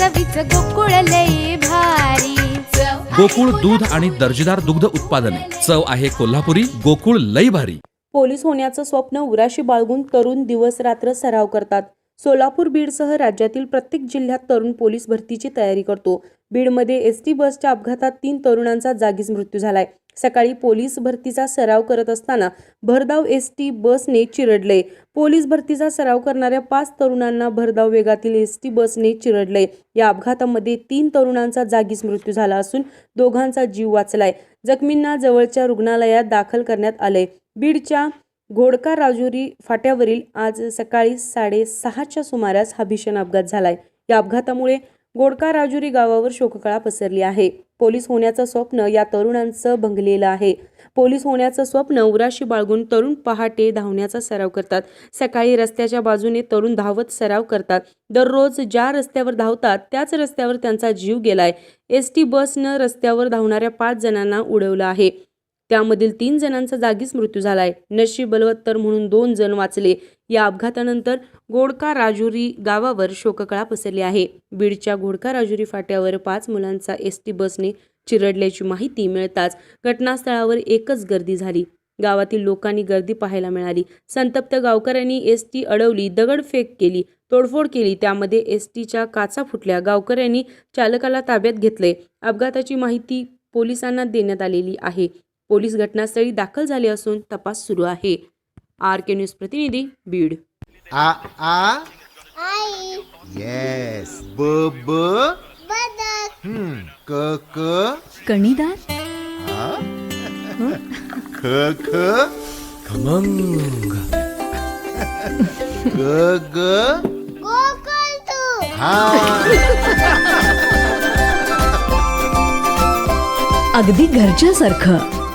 चवीच गोकुळ लई भारी. गोकुळ दूध आणि दर्जेदार दुग्ध उत्पादने. चव आहे कोल्हापुरी गोकुळ लई भारी. पोलीस होण्याचं स्वप्न उराशी बाळगून तरुण दिवस रात्र सराव करतात. सोलापूर बीडसह राज्यातील प्रत्येक जिल्ह्यात तरुण पोलीस भरतीची तयारी करतो. बीडमध्ये एस टी बसच्या अपघातात तीन तरुणांचा जागीच मृत्यू झालाय. सकाळी पोलीस भरतीचा सराव करत असताना भरधाव एस टी बसने चिरडले. पोलीस भरतीचा सराव करणाऱ्या पाच तरुणांना भरधाव वेगातील एस टी बसने चिरडले. या अपघातामध्ये तीन तरुणांचा जागीच मृत्यू झाला असून दोघांचा जीव वाचलाय. जखमींना जवळच्या रुग्णालयात दाखल करण्यात आले. बीडच्या घोडका राजुरी फाट्यावरील आज सकाळी साडेसहाच्या सुमारास हा भीषण अपघात झालाय. या अपघातामुळे गोडका राजुरी गावावर शोककळा पसरली आहे. पोलीस होण्याचं स्वप्न या तरुणांचं भंगलेलं आहे. पोलीस होण्याचं स्वप्न उराशी बाळगून तरुण पहाटे धावण्याचा सराव करतात. सकाळी रस्त्याच्या बाजूने तरुण धावत सराव करतात. दररोज ज्या रस्त्यावर धावतात त्याच रस्त्यावर त्यांचा जीव गेलाय. एस टी बसनं रस्त्यावर धावणाऱ्या पाच जणांना उडवलं आहे. त्यामधील तीन जणांचा जागीच मृत्यू झालाय. नशीब बलवत्तर म्हणून दोन जण वाचले. या अपघातानंतर गोडका राजुरी गावावर शोककळा पसरली आहे. बीडच्या घोडका राजुरी फाट्यावर पाच मुलांचा एस टी बसने चिरडल्याची माहिती मिळताच घटनास्थळावर एकच गर्दी झाली. गावातील लोकांनी गर्दी पाहायला मिळाली. संतप्त गावकऱ्यांनी एस टी अडवली दगडफेक केली तोडफोड केली. त्यामध्ये एस टीच्या काचा फुटल्या. गावकऱ्यांनी चालकाला ताब्यात घेतले अपघाताची माहिती पोलिसांना देण्यात आलेली आहे. पोलीस घटनास्थळी दाखल झाले असून तपास सुरू आहे. आर के न्यूज प्रतिनिधी बीड. आ आ? आई. येस ब ब? बदक. हम्म. क क? कणीदार ख ख? खमंग. ग ग? हा. अगदी घरच्यासारखं.